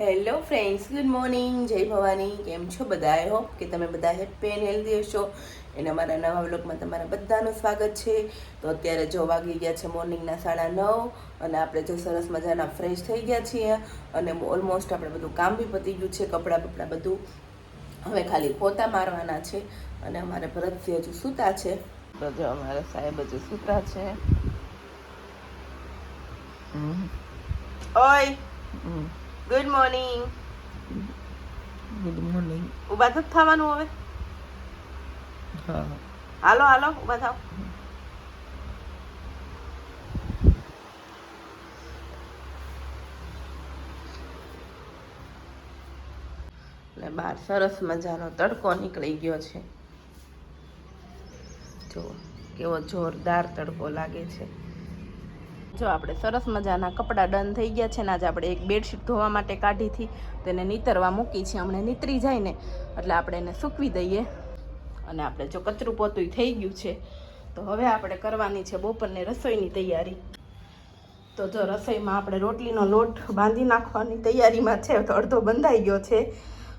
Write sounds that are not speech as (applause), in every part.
Hello friends good morning જય ભવાની. કેમ છો બધા? આઈ હોપ કે તમે બધા હેપી એન્ડ હેલ્ધી હશો. એને અમારા નવા વ્લોગમાં તમારા બધાનું સ્વાગત છે. તો અત્યારે જો વાગી ગયા છે મોર્નિંગના સાડા નવ અને આપણે જો સરસ મજાના ફ્રેશ થઈ ગયા છીએ અને ઓલમોસ્ટ આપણે બધું કામ બી પતી ગયું છે, કપડાં બપડા બધું. હવે ખાલી પોતા મારવાના છે અને અમારે ભરતસિંહ હજુ સૂતા છે. તો અમારા સાહેબ હજુ સૂતા છે. ઓય! ગુડ મોર્નિંગ ગુડ મોર્નિંગ ઊભા તો થવાનું હવે. હા. હાલો હાલો ઊભા થાવ એટલે બહાર સરસ મજાનો તડકો નીકળી ગયો છે. જો કેવો જોરદાર તડકો લાગે છે. જો આપણે સરસ મજાના કપડાં ડન થઈ ગયા છે ને આજે આપણે એક બેડશીટ ધોવા માટે કાઢી હતી તેને નીતરવા મૂકી છે. હમણાં નીતરી જાય ને, એટલે આપણે એને સૂકવી દઈએ. અને આપણે જો કચરું પોતું થઈ ગયું છે, તો હવે આપણે કરવાની છે બપોરની રસોઈની તૈયારી. તો જો રસોઈમાં આપણે રોટલીનો લોટ બાંધી નાખવાની તૈયારીમાં છે, તો અડધો બંધાઈ ગયો છે.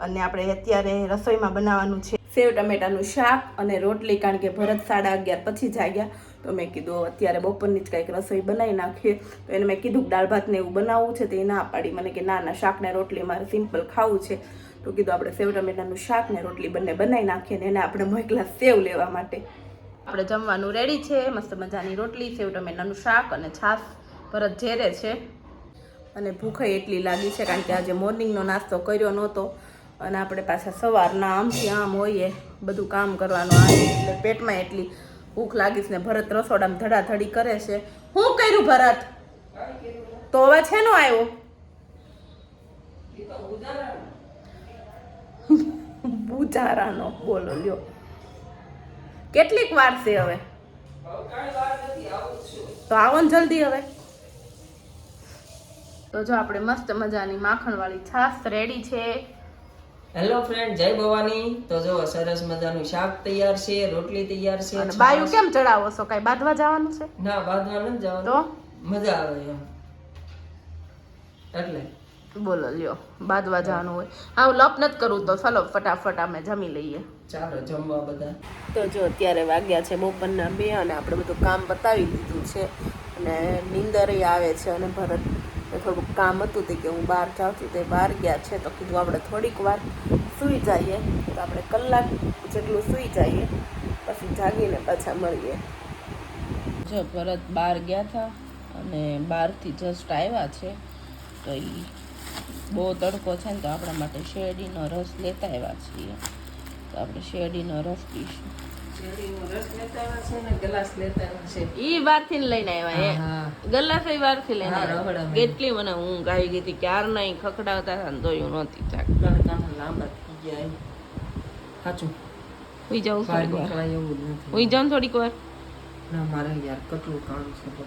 અને આપણે અત્યારે રસોઈમાં બનાવવાનું છે સેવ ટમેટાનું શાક અને રોટલી, કારણ કે ભરત સાડા અગિયાર પછી જાગ્યા. તો મેં કીધું અત્યારે બપોરની જ કંઈક રસોઈ બનાવી નાખીએ. તો એને મેં કીધું દાળ ભાતને એવું બનાવવું છે તો એ ના પાડી. મને કે, ના ના, શાકને રોટલી મારે સિમ્પલ ખાવું છે. તો કીધું, આપણે સેવ ટમેટાનું શાક ને રોટલી બંને બનાવી નાખીએ ને એને આપણે મોકલા સેવ લેવા માટે. આપણે જમવાનું રેડી છે, મસ્ત મજાની રોટલી, સેવ ટમેટાનું શાક અને છાશ પરત ઝેરે છે. અને ભૂખાઈ એટલી લાગી છે કારણ કે આજે મોર્નિંગનો નાસ્તો કર્યો નહોતો અને આપણે પાછા સવારના આમથી આમ હોઈએ, બધું કામ કરવાનું આવે એટલે પેટમાં એટલી ભૂખ લાગીશ ને ભરત રસોડામાં ધડાધડી કરે છે. હું કર્યું ભરત? તો હવે છે નો આવ્યો? બુજારાનો. બોલો, લ્યો. કેટલીક વાર છે હવે? તો આવો ને જલ્દી હવે. તો જો આપણે મસ્ત મજાની માખણવાળી છાશ રેડી છે. Hello friend Jai Bhavani. તો જો સરસ મજાનું શાક તૈયાર છે રોટલી તૈયાર છે અને બાયું કેમ ચડાવો છો? કઈ બાંધવા જવાનું છે? ના બાંધવા નથી તો? મજા આવે એમ. એટલે. બોલો લ્યો. બાંધવા જવાનું હોય. હા હું લપ નથી કરું તો ચલો ફટાફટ અમે જમી લઈએ. ચાલો જમવા બધા. તો જો અત્યારે વાગ્યા છે બપોરના બે અને આપણે બધું કામ પતાવી દીધું છે. અને નીંદરે આવે છે અને ભરત ને થોડુંક કામ હતું તે કે હું બહાર જાઉં છું તે બહાર ગયા છે તો કીધું આપણે થોડીક વાર સૂઈ જઈએ. તો આપણે કલાક જેટલું સૂઈ જઈએ, પછી જાગીને પાછા મળીએ. જો ભરત બહાર ગયા હતા અને બહારથી જસ્ટ આવ્યા છે, તો એ બહુ તડકો છે ને તો આપણા માટે શેરડીનો રસ લેતા આવ્યા છીએ. તો આપણે શેરડીનો રસ પીશું. ઈ બારથી લઈને આવ્યા એ ગલાસ એ બારથી લઈને આવ્યા. કેટલી મને ઊંઘ આવી ગઈ હતી ક્યાર નહીં ખખડાવતા હતા ને નહોતી. સાચું હુઈ જાઉં થોડીક વાર. હુઈ જાઉં થોડીક વાર.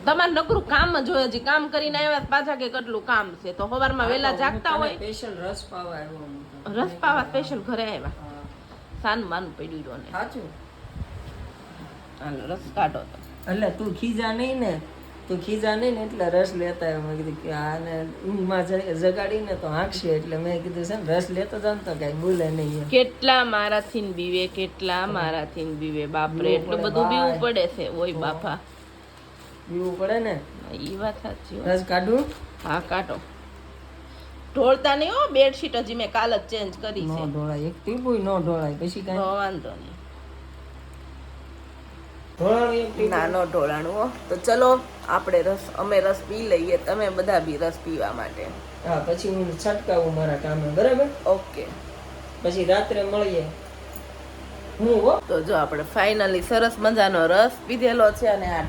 તમારે નકરું કામ જ હોય હજી કામ કરીને આવ્યા પાછા કે કેટલું કામ છે? તો સવારમાં વહેલા જાગતા હોય. સ્પેશિયલ રસ પાવા આવ્યો રસ પાવા સ્પેશિયલ ઘરે આવ્યા. સાનું માનું પડ્યું ને સાચું? રસ કાઢો તો. એટલે તું ખીજા નહીં ને તું ખીજા નહીં ને એટલે રસ લેતા એમ મેં કીધું કે આને ઊંઘમાં જગાડીને તો હાંકશે એટલે મેં કીધું છે ને રસ લેતો જાવ તો કઈ બોલે નહીં કેટલા મારાથી બીવે કેટલા મારાથી બીવે બાપરે. એટલું બધું બીવું પડે છે. ઓય બાપા. બીવું પડે ને? ઈ વાત સાચી રસ કાઢું? હા કાઢો. ઢોળતા નહીં હો બેડશીટ હજી મેં કાલ જ ચેન્જ કરી નો છે. ઢોળાય એક ટીપુય ન ઢોળાય પછી કાંઈ? નો વાંધો નહીં. નાનો ઢોળાણું હો. તો ચલો આપણે રસ અમે રસ પી લઈએ તમે બધા બી રસ પીવા માટે. હા પછી હું છટકાવું મારા કામે બરાબર? ઓકે. પછી રાત્રે મળીએ. હું હો? તો જો આપણે ફાઇનલી સરસ મજાનો રસ પીધેલો છે અને આ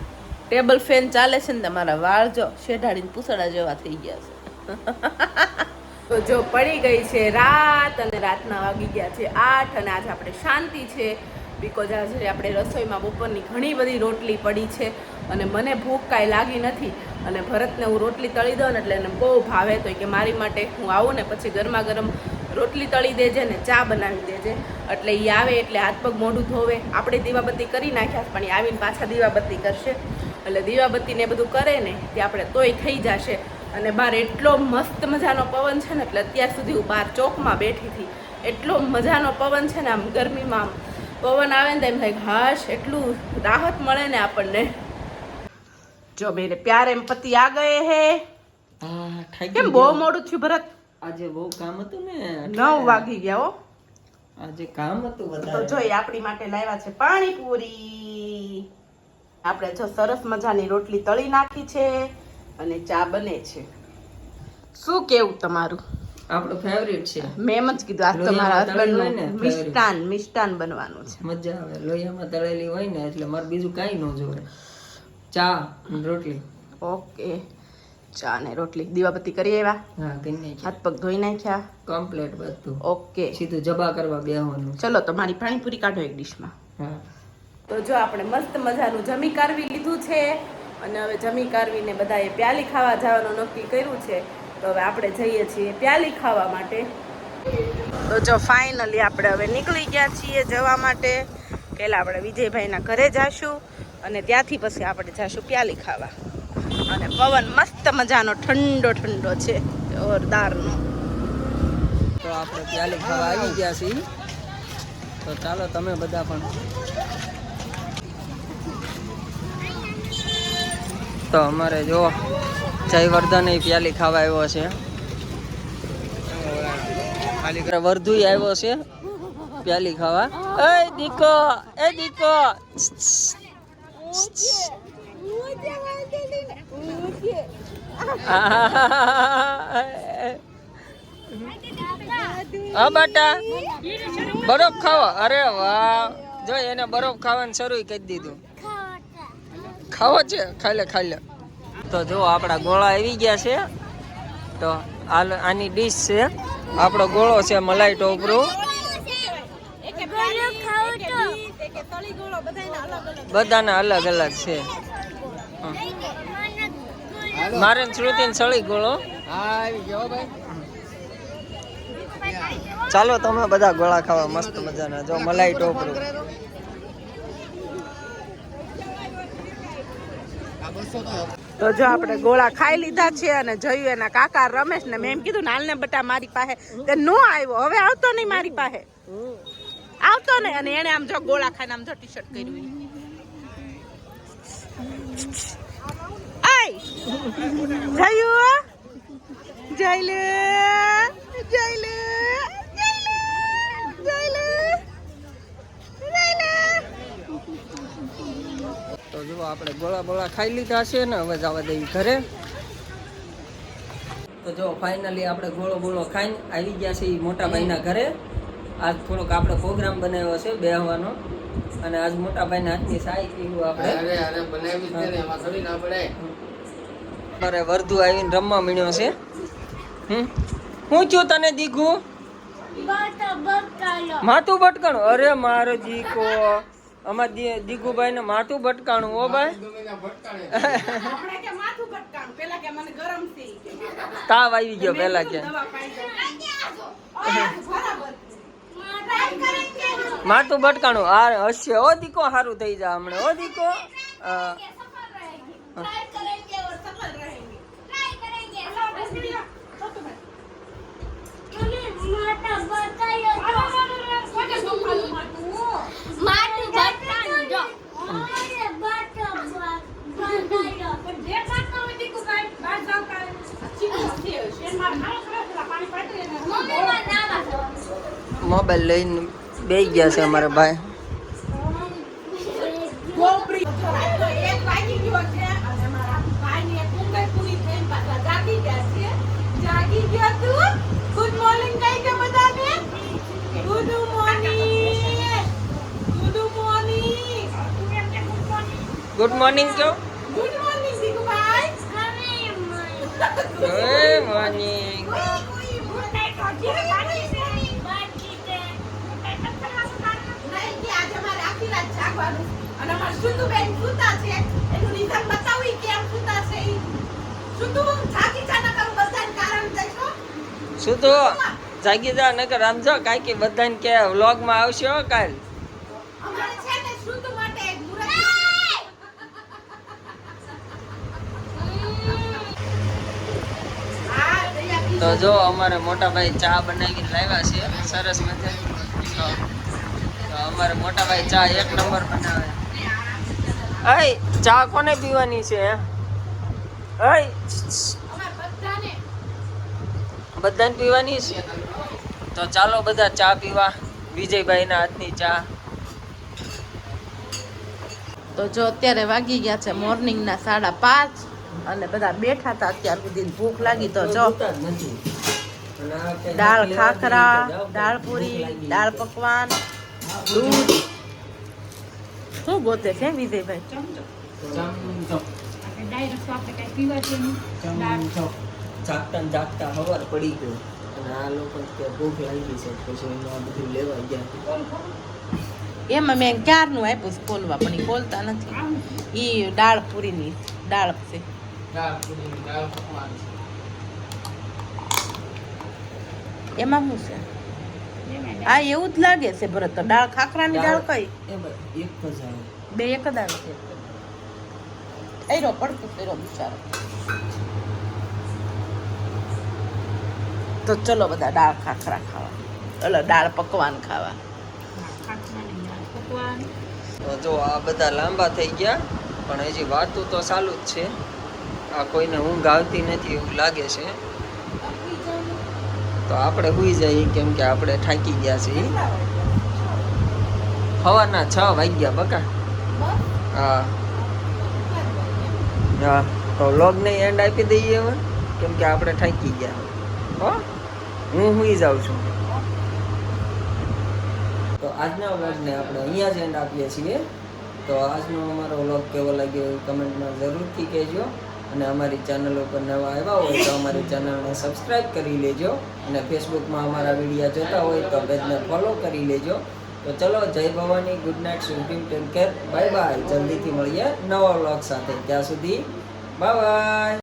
ટેબલ ફેન ચાલે છે ને તમારા વાળ જો શેઢાડીને પૂસડા જેવા થઈ ગયા છે. (laughs) તો જો પડી ગઈ છે રાત અને રાતના વાગી ગયા છે આઠ અને આજે આપણે શાંતિ છે. બિકોઝ આજે આપણે રસોઈમાં બપોરની ઘણી બધી રોટલી પડી છે અને મને ભૂખ કાંઈ લાગી નથી. અને ભરતને હું રોટલી તળી દઉં ને એટલે એને બહુ ભાવે તો કે મારી માટે હું આવું ને પછી ગરમા ગરમ રોટલી તળી દેજે ને ચા બનાવી દેજે. એટલે એ આવે એટલે હાથ પગ મોઢું ધોવે. આપણે દીવાબત્તી કરી નાખ્યા પણ એ આવીને પાછા દીવાબત્તી કરશે. એટલે દીવાબત્તીને બધું કરે ને, તે આપણે તોય થઈ જશે. અને બહાર એટલો મસ્ત મજાનો પવન છે ને એટલે અત્યાર સુધી હું બહાર ચોકમાં બેઠી હતી. એટલો મજાનો પવન છે ને આમ ગરમીમાં આમ પવન આવે ને એમ થાય હાશ એટલું રાહત મળે ને આપણને. જો મેરે પ્યારે એમ પતિ આ ગયે હે. કેમ બહુ મોડું થયું ભરત? આજે બહુ કામ હતું ને નવ વાગી ગયા હો. આજે કામ હતું તો જોઈ આપણી માટે લાવ્યા છે પાણીપુરી. આપણે જો સરસ મજાની રોટલી તળી નાખી છે. અને ચા બને છે. શું કેવું તમારું? આપણો ફેવરિટ છે. મેં જ કીધું આજ તમારા હસબન્ડનું મિષ્ટાન મિષ્ટાન બનવાનું છે. મજા આવે. લોહીમાં તળેલી હોય ને એટલે મારે બીજું કાંઈ ન જોવે. ચા રોટલી. ઓકે. ચા ને રોટલી. દીવાબત્તી કરી આવ્યા હા કરી નાખ્યા. હાથ પગ ધોઈ નાખ્યા? કમ્પ્લેટ બધું. ઓકે. સીધું જબા કરવા બેહવાનું. ચલો તમારી મારી પાણીપુરી કાઢો એક ડીશમાં. હા. તો જો આપણે મસ્ત મજાનું જમી કારવી લીધું છે. અને હવે જમી કારવીને બધાએ પ્યાલી ખાવા જવાનું નક્કી કર્યું છે, તો હવે આપણે જઈએ છીએ પ્યાલી ખાવા માટે. તો જો ફાઇનલી આપણે હવે નીકળી ગયા છીએ જવા માટે. પહેલાં આપણે વિજયભાઈના ઘરે જાશું અને ત્યાંથી પછી આપણે જાશું પ્યાલી ખાવા. અને પવન મસ્ત મજાનો ઠંડો ઠંડો છે, જોરદારનો. તો આપણે પ્યાલી ખાવા આવી ગયા છીએ. તો ચાલો તમે બધા પણ તો અમારે જો જયવર્ધન પ્યાલી ખાવા આવ્યો છે. વર્ધુ આવ્યો છે પ્યાલી ખાવા. એ દીકો એ દીકો. હા, બાટા. બરફ ખાવા. અરે વાહ. જો એને બરફ ખાવાનું શરૂ કરી દીધું. ખાવો છે? ખાઈ લે ખાઈ લે તો જો આપણા ગોળા આવી ગયા છે. તો આની ડીશ છે. આપણો ગોળો છે મલાઈ ટોપરો બધાના અલગ અલગ છે. મારે શ્રુતિ સળી ગોળો. ચાલો તમે બધા ગોળા ખાવા મસ્ત મજાના. જો મલાઈ ટોપરું તો જો આપણે ગોળા ખાઈ લીધા છે અને જોયું એના કાકા રમેશ ને મેં એમ કીધું ને બટા મારી પાસે. તે નો આવ્યો. હવે આવતો નહીં મારી પાસે. આવતો નહીં. અને એને આમ જો ગોળા ખાઈને આમ જો ટી શર્ટ કર્યું આય! જયું જઈ લે જઈ લે જઈ લે તો જો આપણે ગોળા બોળા ખાઈ લીધા છે ને હવે જવા દેવી ઘરે. તો જો ફાઇનલી આપણે ગોળો બોળો ખાઈને આવી ગયા છે મોટા ભાઈના ઘરે. આજ થોડોક આપણે પ્રોગ્રામ બનાવ્યો છે બેહવાનો. અને આજ મોટા ભાઈના હાથની સાઈ પીવું આપણે. અરે વર્ધુ આવીને રમવા મળ્યો છે. હમ? હું છું તને દીઘું માથું ભટકણ અરે મારો દીકો. અમાર દીગુભાઈ ને માથું ભટકાણું ઓ ભાઈ. આપણે કે માથું ભટકાણું? પેલા કે મને ગરમ થઈ તાવ આવી ગયો પેલા કે. માથું ભટકાણું. આ હશે. ઓ દીકો સારું થઈ જા હમણાં. ઓ દીકો. અ, મોબાઈલ લઈને બે ગયા છે અમારા ભાઈ ગોપરી એક વાગી ગયો છે અને મારા ભાઈની એક ઊંઘ પૂરી થઈને પાછા જાગી ગયા છે જાગી ગયા તું ગુડ મોર્નિંગ કહી કે બધાને good morning good morning good morning કયો good morning Dikubhai good morning નહીં કે આજે મારે આખી જાગવાનું અને અમારા શુદ્ધુબેન સૂતા છે. એનું રીઝન બતાવી કેમ સૂતા છે ઈ. શુદ્ધુ જાગી જા નકર બધાને કારણ શું જાગી જા નકર સમજો કાઈ કે બધાને કે વ્લોગમાં આવશે આવશો કાલ. અમારે છે ને શુદ્ધ માટે એક મુરત. તો જો અમારે મોટા ભાઈ ચા બનાવીને લાવ્યા છે. સરસ તો અમારે મોટા ભાઈ ચા એક નંબર બનાવે. અય ચા કોને પીવાની છે? અય બધાને પીવાની છે? તો ચાલો બધા ચા પીવા. વિજયભાઈના હાથની ચા. તો જો અત્યારે વાગી ગયા છે મોર્નિંગના સાડા પાંચ અને બધા બેઠા હતા અત્યાર સુધી ભૂખ લાગી તો જો. દાળ ખાખરા દાળ પૂરી દાળ પકવાન દૂધ શું ગોતે છે, વિજયભાઈ? જાગતા જાગતા હવાર પડી ગયો આ લોકો ભૂખ લાગી છે પછી એમાં લેવા ગયા એમાં મેં ક્યારનું આપ્યું ખોલવા, પણ એ ખોલતા નથી. એ દાળ પૂરીની, દાળ છે. એમાં શું છે? આ એવું જ લાગે છે ભરત. તો દાળ ખાખરાની દાળ કઈ? બે એક જ આવે છે. પડતું બિચારો. તો ચલો બધા દાળ ખાખરા ખાવા. ચલો દાળ પકવાન ખાવા. તો જો આ બધા લાંબા થઈ ગયા પણ હજી વાતું તો ચાલુ જ છે. આ કોઈને ઊંઘ આવતી નથી એવું લાગે છે. તો આપણે સુઈ જઈએ કેમ કે આપણે થાકી ગયા છીએ. સવારના છ વાગ્યા બકા. હા. હા, તો લોગને એન્ડ આપી દઈએ હવે, કેમ કે આપણે થાકી ગયા. હો, હું સુઈ જાઉં છું. તો આજના વ્લોગને આપણે અહીંયા જ એન્ડ આપીએ છીએ. તો આજનો અમારો વ્લોગ કેવો લાગ્યો કમેન્ટમાં જરૂરથી કહેજો. અને અમારી ચેનલ ઉપર નવા આવ્યા હોય તો અમારી ચેનલને સબસ્ક્રાઈબ કરી લેજો. અને ફેસબુકમાં અમારા વિડીયા જોતા હોય તો પેજને ફોલો કરી લેજો. તો ચલો, Jai Bhavani good night supreme take care bye bye જલ્દીથી મળીએ નવા વ્લોગ સાથે. ત્યાં સુધી બાય બાય